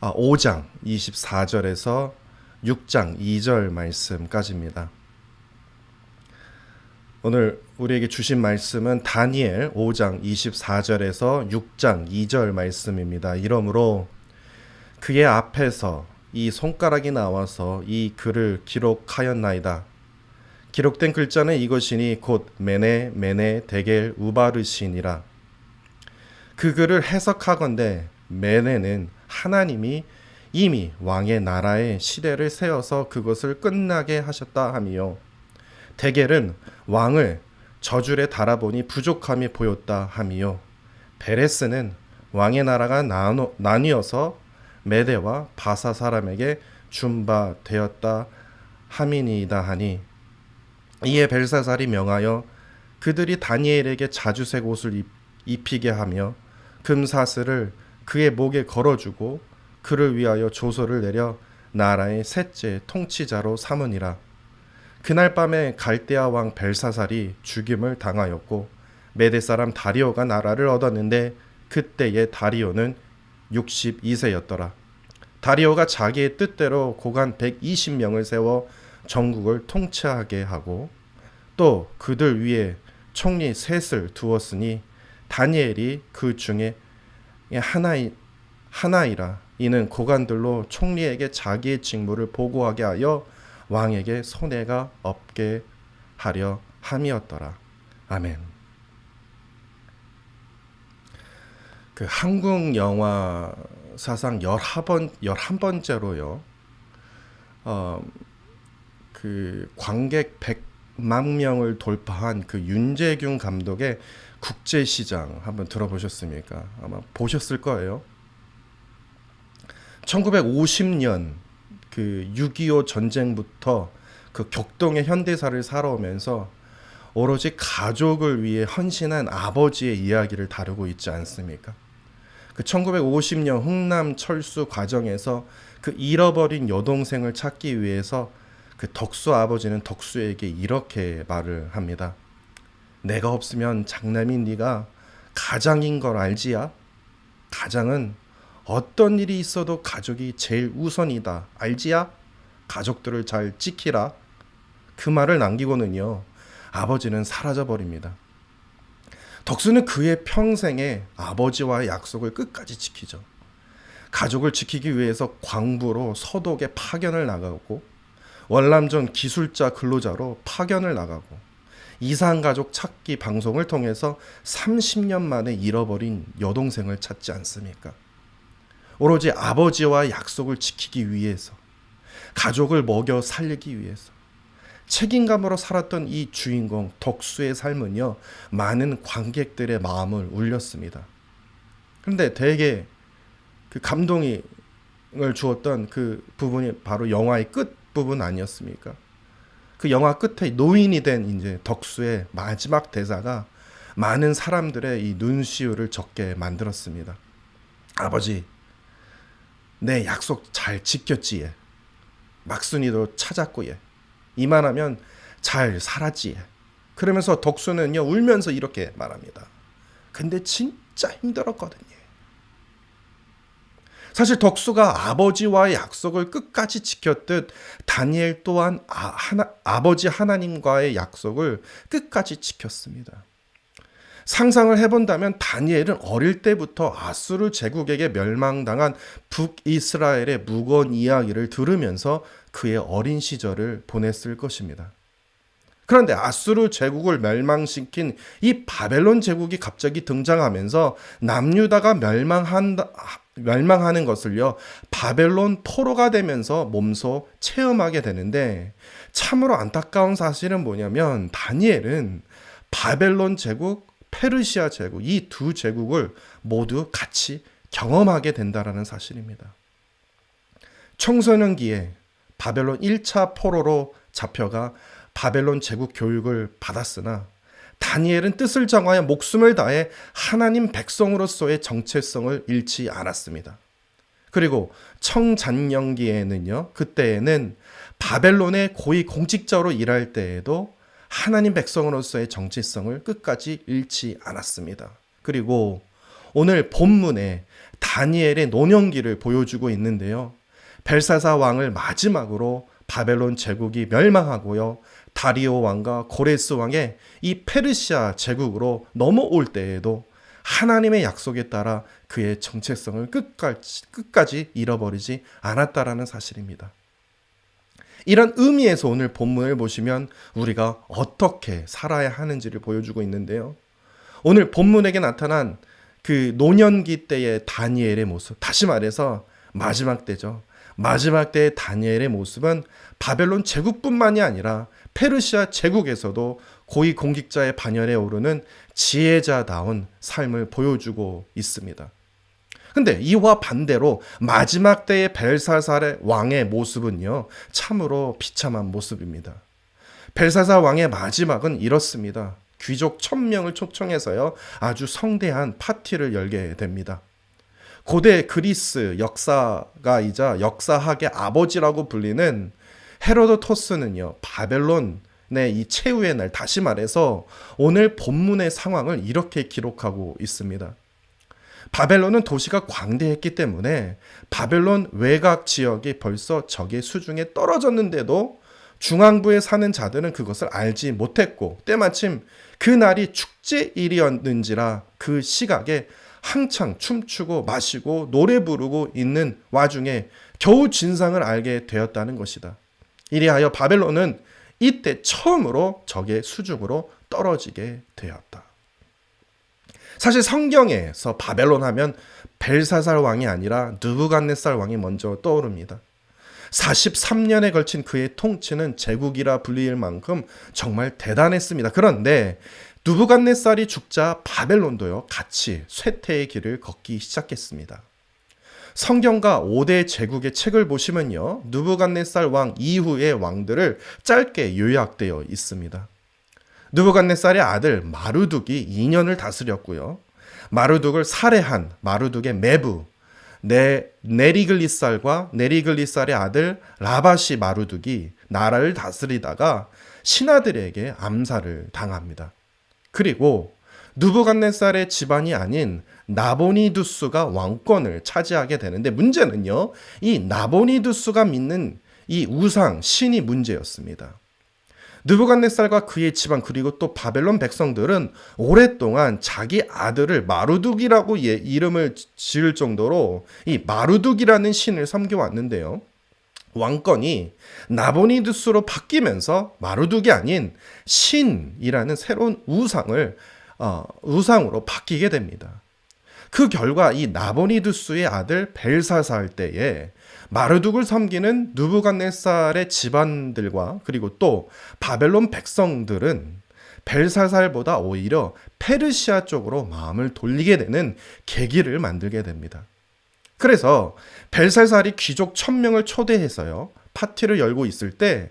5장 24절에서 6장 2절 말씀까지입니다. 오늘 우리에게 주신 말씀은 다니엘 5장 24절에서 6장 2절 말씀입니다. 이러므로 그의 앞에서 이 손가락이 나와서 이 글을 기록하였나이다. 기록된 글자는 이것이니 곧 메네 메네 데겔 우바르신이라. 그 글을 해석하건대 메네는 하나님이 이미 왕의 나라의 시대를 세워서 그것을 끝나게 하셨다 함이요. 데겔은 왕을 저줄에 달아보니 부족함이 보였다 함이요. 베레스는 왕의 나라가 나누, 나뉘어서 메대와 바사 사람에게 준바 되었다 함이니이다 하니 이에 벨사살이 명하여 그들이 다니엘에게 자주색 옷을 입, 입히게 하며 금사슬을 그의 목에 걸어주고 그를 위하여 조서를 내려 나라의 셋째 통치자로 삼으니라. 그날 밤에 갈대아 왕 벨사살이 죽임을 당하였고 메대 사람 다리오가 나라를 얻었는데 그때의 다리오는 62세였더라. 다리오가 자기의 뜻대로 고관 120명을 세워 전국을 통치하게 하고 또 그들 위에 총리 셋을 두었으니 다니엘이 그 중에 하나이 하나이라 이는 고관들로 총리에게 자기의 직무를 보고하게 하여 왕에게 손해가 없게 하려 함이었더라. 아멘. 그 한국 영화 사상 11번 11번째로요. 어, 그 관객 100 만 명을 돌파한 그 윤재균 감독의 국제 시장 한번 들어보셨습니까? 아마 보셨을 거예요. 1950년 그 6.25 전쟁부터 그 격동의 현대사를 살아오면서 오로지 가족을 위해 헌신한 아버지의 이야기를 다루고 있지 않습니까? 그 1950년 흥남 철수 과정에서 그 잃어버린 여동생을 찾기 위해서 그 덕수 아버지는 덕수에게 이렇게 말을 합니다. 내가 없으면 장남인 네가 가장인 걸 알지야? 가장은 어떤 일이 있어도 가족이 제일 우선이다. 알지야? 가족들을 잘 지키라. 그 말을 남기고는요. 아버지는 사라져 버립니다. 덕수는 그의 평생에 아버지와의 약속을 끝까지 지키죠. 가족을 지키기 위해서 광부로 서독에 파견을 나가고 월남전 기술자 근로자로 파견을 나가고 이상 가족 찾기 방송을 통해서 30년 만에 잃어버린 여동생을 찾지 않습니까? 오로지 아버지와 약속을 지키기 위해서 가족을 먹여 살리기 위해서 책임감으로 살았던 이 주인공 덕수의 삶은요 많은 관객들의 마음을 울렸습니다. 그런데 대개 그 감동을 주었던 그 부분이 바로 영화의 끝 부분 아니었습니까? 그 영화 끝에 노인이 된 이제 덕수의 마지막 대사가 많은 사람들의 이 눈시울을 적게 만들었습니다. 아버지, 내 약속 잘 지켰지. 예. 막순이도 찾았고 예. 이만하면 잘 살았지. 예. 그러면서 덕수는요 울면서 이렇게 말합니다. 근데 진짜 힘들었거든요. 사실 덕수가 아버지와의 약속을 끝까지 지켰듯 다니엘 또한 아, 하나, 아버지 하나님과의 약속을 끝까지 지켰습니다. 상상을 해본다면 다니엘은 어릴 때부터 아수르 제국에게 멸망당한 북이스라엘의 무거운 이야기를 들으면서 그의 어린 시절을 보냈을 것입니다. 그런데 아수르 제국을 멸망시킨 이 바벨론 제국이 갑자기 등장하면서 남유다가 멸망한다, 멸망하는 것을요, 바벨론 포로가 되면서 몸소 체험하게 되는데, 참으로 안타까운 사실은 뭐냐면, 다니엘은 바벨론 제국, 페르시아 제국, 이 두 제국을 모두 같이 경험하게 된다라는 사실입니다. 청소년기에 바벨론 1차 포로로 잡혀가 바벨론 제국 교육을 받았으나 다니엘은 뜻을 정하여 목숨을 다해 하나님 백성으로서의 정체성을 잃지 않았습니다. 그리고 청잔년기에는요, 그때에는 바벨론의 고위 공직자로 일할 때에도 하나님 백성으로서의 정체성을 끝까지 잃지 않았습니다. 그리고 오늘 본문에 다니엘의 노년기를 보여주고 있는데요. 벨사사 왕을 마지막으로 바벨론 제국이 멸망하고요. 다리오 왕과 고레스 왕의 이 페르시아 제국으로 넘어올 때에도 하나님의 약속에 따라 그의 정체성을 끝까지, 끝까지 잃어버리지 않았다라는 사실입니다. 이런 의미에서 오늘 본문을 보시면 우리가 어떻게 살아야 하는지를 보여주고 있는데요. 오늘 본문에게 나타난 그 노년기 때의 다니엘의 모습, 다시 말해서 마지막 때죠. 마지막 때의 다니엘의 모습은 바벨론 제국뿐만이 아니라 페르시아 제국에서도 고위 공직자의 반열에 오르는 지혜자다운 삶을 보여주고 있습니다. 근데 이와 반대로 마지막 때의 벨사살의 왕의 모습은요, 참으로 비참한 모습입니다. 벨사살 왕의 마지막은 이렇습니다. 귀족 천명을 초청해서요, 아주 성대한 파티를 열게 됩니다. 고대 그리스 역사가이자 역사학의 아버지라고 불리는 헤로도토스는요, 바벨론의 이 최후의 날, 다시 말해서 오늘 본문의 상황을 이렇게 기록하고 있습니다. 바벨론은 도시가 광대했기 때문에 바벨론 외곽 지역이 벌써 적의 수중에 떨어졌는데도 중앙부에 사는 자들은 그것을 알지 못했고 때마침 그 날이 축제일이었는지라 그 시각에 한창 춤추고 마시고 노래 부르고 있는 와중에 겨우 진상을 알게 되었다는 것이다. 이리하여 바벨론은 이때 처음으로 적의 수중으로 떨어지게 되었다. 사실 성경에서 바벨론 하면 벨사살 왕이 아니라 느부갓네살 왕이 먼저 떠오릅니다. 43년에 걸친 그의 통치는 제국이라 불릴 만큼 정말 대단했습니다. 그런데 누부갓네살이 죽자 바벨론도요 같이 쇠퇴의 길을 걷기 시작했습니다. 성경과 5대 제국의 책을 보시면요 누부갓네살 왕 이후의 왕들을 짧게 요약되어 있습니다. 느부갓네살의 아들 마루둑이 2년을 다스렸고요. 마루둑을 살해한 마루둑의 매부 네, 네리글리살과 네리글리살의 아들 라바시 마루둑이 나라를 다스리다가 신하들에게 암살을 당합니다. 그리고 누부갓네살의 집안이 아닌 나보니두스가 왕권을 차지하게 되는데 문제는요. 이 나보니두스가 믿는 이 우상 신이 문제였습니다. 느부갓네살과 그의 집안 그리고 또 바벨론 백성들은 오랫동안 자기 아들을 마루둑이라고 예, 이름을 지을 정도로 이 마루둑이라는 신을 섬겨 왔는데요. 왕권이 나보니두스로 바뀌면서 마루둑이 아닌 신이라는 새로운 우상을 어, 우상으로 바뀌게 됩니다. 그 결과 이 나보니두스의 아들 벨사살 때에 마르둑을 섬기는 누부갓네살의 집안들과 그리고 또 바벨론 백성들은 벨사살보다 오히려 페르시아 쪽으로 마음을 돌리게 되는 계기를 만들게 됩니다. 그래서 벨살살이 귀족 천명을 초대해서요 파티를 열고 있을 때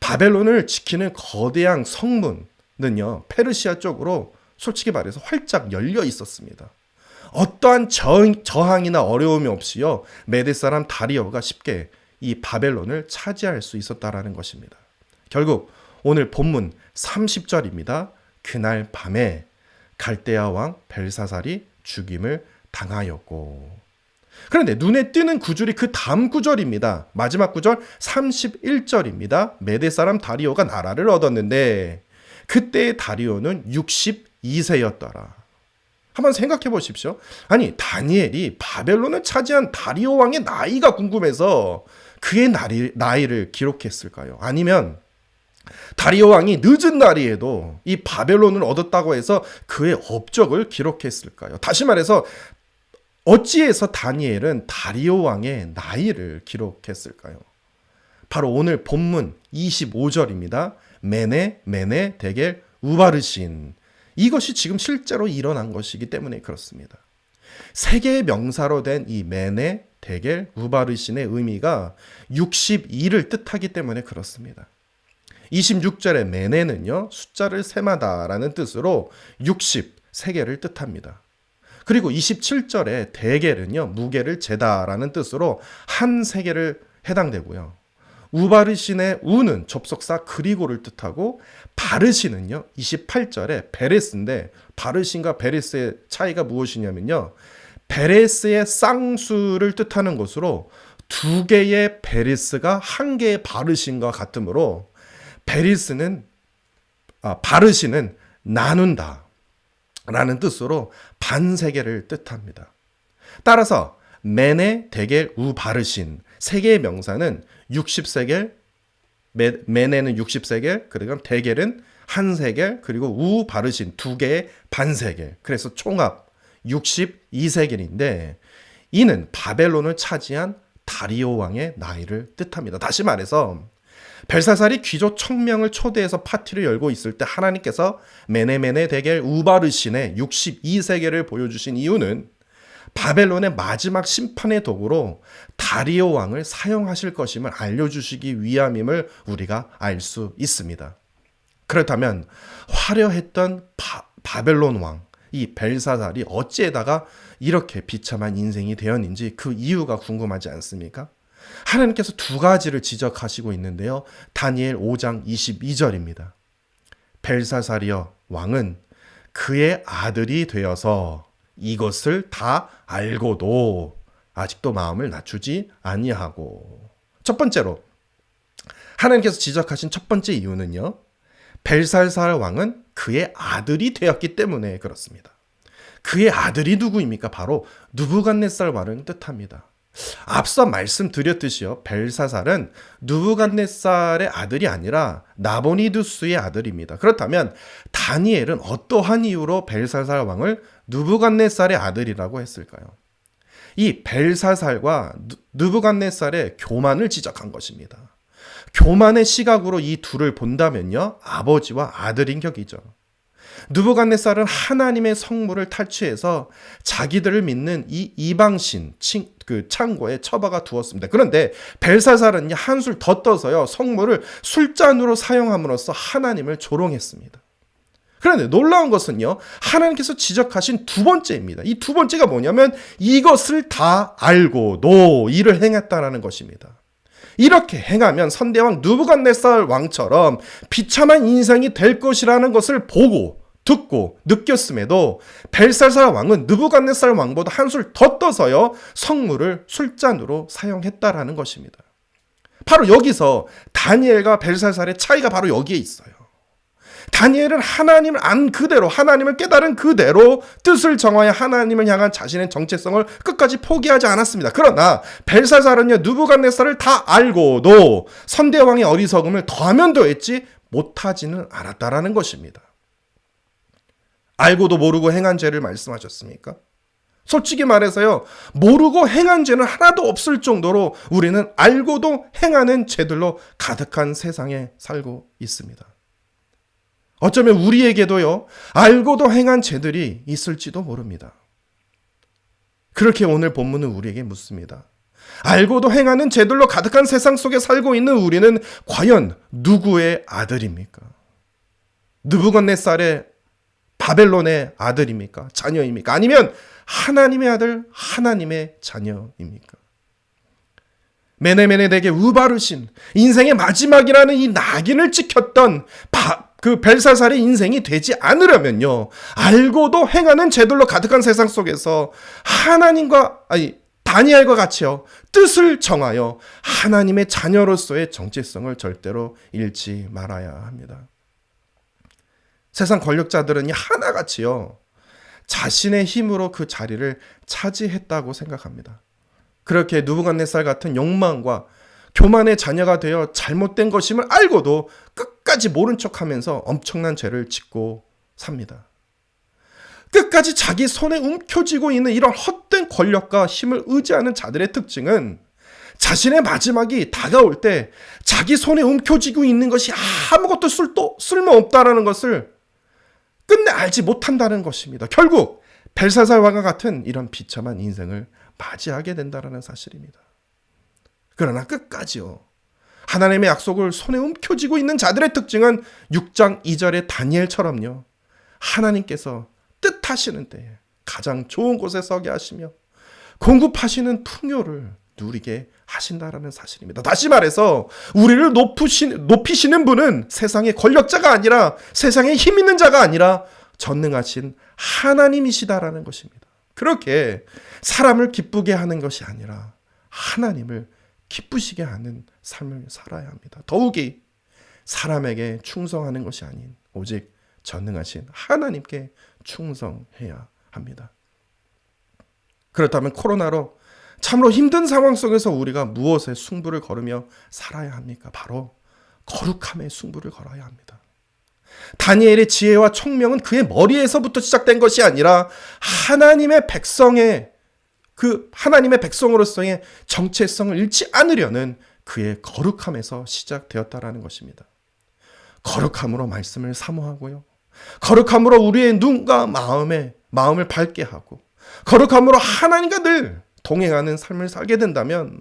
바벨론을 지키는 거대한 성문은요 페르시아 쪽으로 솔직히 말해서 활짝 열려 있었습니다. 어떠한 저항, 이나 어려움이 없이요 메대 사람 다리어가 쉽게 이 바벨론을 차지할 수 있었다라는 것입니다. 결국 오늘 본문 30절입니다. 그날 밤에 갈대아 왕 벨사살이 죽임을 당하였고 그런데 눈에 띄는 구절이 그 다음 구절입니다. 마지막 구절 31절입니다. 메대 사람 다리오가 나라를 얻었는데 그때의 다리오는 62세였더라. 한번 생각해 보십시오. 아니, 다니엘이 바벨론을 차지한 다리오 왕의 나이가 궁금해서 그의 나이, 나이를 기록했을까요? 아니면 다리오 왕이 늦은 나이에도 이 바벨론을 얻었다고 해서 그의 업적을 기록했을까요? 다시 말해서 어찌해서 다니엘은 다리오 왕의 나이를 기록했을까요? 바로 오늘 본문 25절입니다. 메네 메네 대겔 우바르신 이것이 지금 실제로 일어난 것이기 때문에 그렇습니다. 세계의 명사로 된이 메네 대겔 우바르신의 의미가 62를 뜻하기 때문에 그렇습니다. 26절의 메네는요, 숫자를 세마다라는 뜻으로 60, 세계를 뜻합니다. 그리고 27절의 대계는요, 무게를 재다라는 뜻으로 한 세계를 해당되고요. 우바르신의 우는 접속사 그리고를 뜻하고 바르신은요 28절에 베레스인데 바르신과 베레스의 차이가 무엇이냐면요 베레스의 쌍수를 뜻하는 것으로 두 개의 베리스가 한 개의 바르신과 같으므로 베리스는 아, 바르신은 나눈다 라는 뜻으로 반세계를 뜻합니다. 따라서 메네 데겔 우 바르신 세 개의 명사는 60세겔 메, 메네는 60세겔 그리고 데겔은 한 세겔 그리고 우 바르신 두 개의 반세겔 그래서 총합 62세겔인데 이는 바벨론을 차지한 다리오 왕의 나이를 뜻합니다. 다시 말해서 벨사살이 귀족 청명을 초대해서 파티를 열고 있을 때 하나님께서 메네메네 데겔 우바르신의 62세계를 보여주신 이유는 바벨론의 마지막 심판의 도구로 다리오 왕을 사용하실 것임을 알려주시기 위함임을 우리가 알 수 있습니다. 그렇다면 화려했던 바, 바벨론 왕, 이 벨사살이 어찌에다가 이렇게 비참한 인생이 되었는지 그 이유가 궁금하지 않습니까? 하나님께서 두 가지를 지적하시고 있는데요. 다니엘 5장 22절입니다. 벨사살이여 왕은 그의 아들이 되어서 이것을 다 알고도 아직도 마음을 낮추지 아니하고 첫 번째로 하나님께서 지적하신 첫 번째 이유는요. 벨살살 왕은 그의 아들이 되었기 때문에 그렇습니다. 그의 아들이 누구입니까? 바로 누부갓네살 왕을 뜻합니다. 앞서 말씀드렸듯이요. 벨사살은 누부갓네살의 아들이 아니라 나보니두스의 아들입니다. 그렇다면 다니엘은 어떠한 이유로 벨사살 왕을 누부갓네살의 아들이라고 했을까요? 이 벨사살과 누부갓네살의 교만을 지적한 것입니다. 교만의 시각으로 이 둘을 본다면요. 아버지와 아들인 격이죠. 누부갓네살은 하나님의 성물을 탈취해서 자기들을 믿는 이 이방신 그 창고에 처박아 두었습니다. 그런데 벨사살은 한술 더 떠서요 성물을 술잔으로 사용함으로써 하나님을 조롱했습니다. 그런데 놀라운 것은요 하나님께서 지적하신 두 번째입니다. 이 두 번째가 뭐냐면 이것을 다 알고도 일을 행했다라는 것입니다. 이렇게 행하면 선대왕 누부갓네살 왕처럼 비참한 인생이 될 것이라는 것을 보고 듣고 느꼈음에도 벨살살 왕은 느부갓네살 왕보다 한술 더 떠서요 성물을 술잔으로 사용했다라는 것입니다. 바로 여기서 다니엘과 벨살살의 차이가 바로 여기에 있어요. 다니엘은 하나님을 안 그대로 하나님을 깨달은 그대로 뜻을 정하여 하나님을 향한 자신의 정체성을 끝까지 포기하지 않았습니다. 그러나 벨살살은요 누부갓네살을 다 알고도 선대왕의 어리석음을 더하면 더했지 못하지는 않았다라는 것입니다. 알고도 모르고 행한 죄를 말씀하셨습니까? 솔직히 말해서요, 모르고 행한 죄는 하나도 없을 정도로 우리는 알고도 행하는 죄들로 가득한 세상에 살고 있습니다. 어쩌면 우리에게도요, 알고도 행한 죄들이 있을지도 모릅니다. 그렇게 오늘 본문은 우리에게 묻습니다. 알고도 행하는 죄들로 가득한 세상 속에 살고 있는 우리는 과연 누구의 아들입니까? 느부갓네살의 바벨론의 아들입니까? 자녀입니까? 아니면 하나님의 아들, 하나님의 자녀입니까? 메네메네에게 우바르신 인생의 마지막이라는 이 낙인을 찍혔던 바, 그 벨사살의 인생이 되지 않으려면요 알고도 행하는 죄들로 가득한 세상 속에서 하나님과 아니 다니엘과 같이요 뜻을 정하여 하나님의 자녀로서의 정체성을 절대로 잃지 말아야 합니다. 세상 권력자들은 하나같이요. 자신의 힘으로 그 자리를 차지했다고 생각합니다. 그렇게 누부갓네살 같은 욕망과 교만의 자녀가 되어 잘못된 것임을 알고도 끝까지 모른 척 하면서 엄청난 죄를 짓고 삽니다. 끝까지 자기 손에 움켜쥐고 있는 이런 헛된 권력과 힘을 의지하는 자들의 특징은 자신의 마지막이 다가올 때 자기 손에 움켜쥐고 있는 것이 아무것도 쓸도 쓸모없다라는 것을 끝내 알지 못한다는 것입니다. 결국 벨사살 왕과 같은 이런 비참한 인생을 맞이하게 된다는 사실입니다. 그러나 끝까지요. 하나님의 약속을 손에 움켜쥐고 있는 자들의 특징은 6장 2절의 다니엘처럼요. 하나님께서 뜻하시는 때에 가장 좋은 곳에 서게 하시며 공급하시는 풍요를 누리게 하신다라는 사실입니다. 다시 말해서 우리를 높으신, 높이시는 분은 세상의 권력자가 아니라 세상에 힘 있는 자가 아니라 전능하신 하나님이시다라는 것입니다. 그렇게 사람을 기쁘게 하는 것이 아니라 하나님을 기쁘시게 하는 삶을 살아야 합니다. 더욱이 사람에게 충성하는 것이 아닌 오직 전능하신 하나님께 충성해야 합니다. 그렇다면 코로나로 참으로 힘든 상황 속에서 우리가 무엇에 승부를 걸으며 살아야 합니까? 바로 거룩함의 승부를 걸어야 합니다. 다니엘의 지혜와 총명은 그의 머리에서부터 시작된 것이 아니라 하나님의 백성의 그 하나님의 백성으로서의 정체성을 잃지 않으려는 그의 거룩함에서 시작되었다라는 것입니다. 거룩함으로 말씀을 사모하고요. 거룩함으로 우리의 눈과 마음에 마음을 밝게 하고 거룩함으로 하나님과 늘 동행하는 삶을 살게 된다면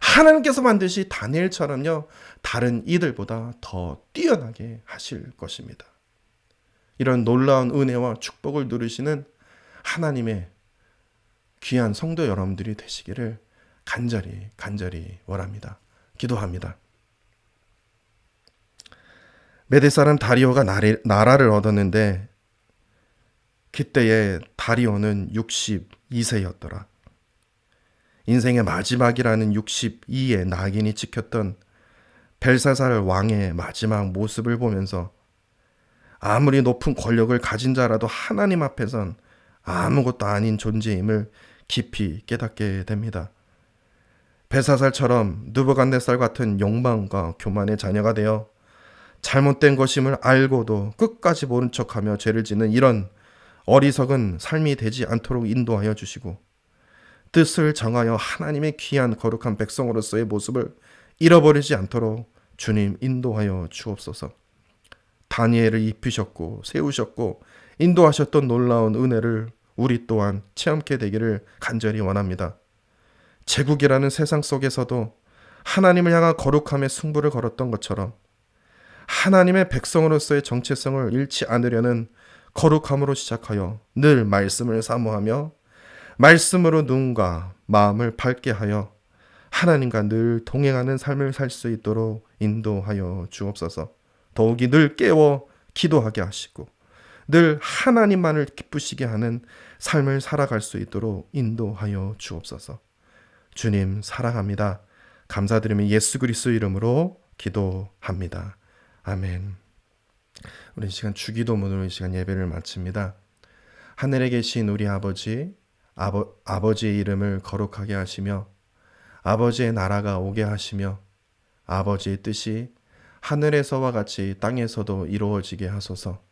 하나님께서 반드시 다니엘처럼요 다른 이들보다 더 뛰어나게 하실 것입니다. 이런 놀라운 은혜와 축복을 누리시는 하나님의 귀한 성도 여러분들이 되시기를 간절히 간절히 원합니다. 기도합니다. 메대 사람 다리오가 나라를 얻었는데 그때의 다리오는 62세였더라. 인생의 마지막이라는 62의 낙인이 찍혔던 벨사살 왕의 마지막 모습을 보면서 아무리 높은 권력을 가진 자라도 하나님 앞에선 아무것도 아닌 존재임을 깊이 깨닫게 됩니다. 벨사살처럼 느부갓네살 같은 욕망과 교만의 자녀가 되어 잘못된 것임을 알고도 끝까지 모른 척하며 죄를 짓는 이런 어리석은 삶이 되지 않도록 인도하여 주시고 뜻을 정하여 하나님의 귀한 거룩한 백성으로서의 모습을 잃어버리지 않도록 주님 인도하여 주옵소서. 다니엘을 입히셨고 세우셨고 인도하셨던 놀라운 은혜를 우리 또한 체험케 되기를 간절히 원합니다. 제국이라는 세상 속에서도 하나님을 향한 거룩함의 승부를 걸었던 것처럼 하나님의 백성으로서의 정체성을 잃지 않으려는 거룩함으로 시작하여 늘 말씀을 사모하며 말씀으로 눈과 마음을 밝게 하여 하나님과 늘 동행하는 삶을 살 수 있도록 인도하여 주옵소서. 더욱이 늘 깨워 기도하게 하시고 늘 하나님만을 기쁘시게 하는 삶을 살아갈 수 있도록 인도하여 주옵소서. 주님 사랑합니다. 감사드리며 예수 그리스도 이름으로 기도합니다. 아멘. 우리 이 시간 주기도문으로 이 시간 예배를 마칩니다. 하늘에 계신 우리 아버지, 아버, 아버지의 이름을 거룩하게 하시며 아버지의 나라가 오게 하시며 아버지의 뜻이 하늘에서와 같이 땅에서도 이루어지게 하소서.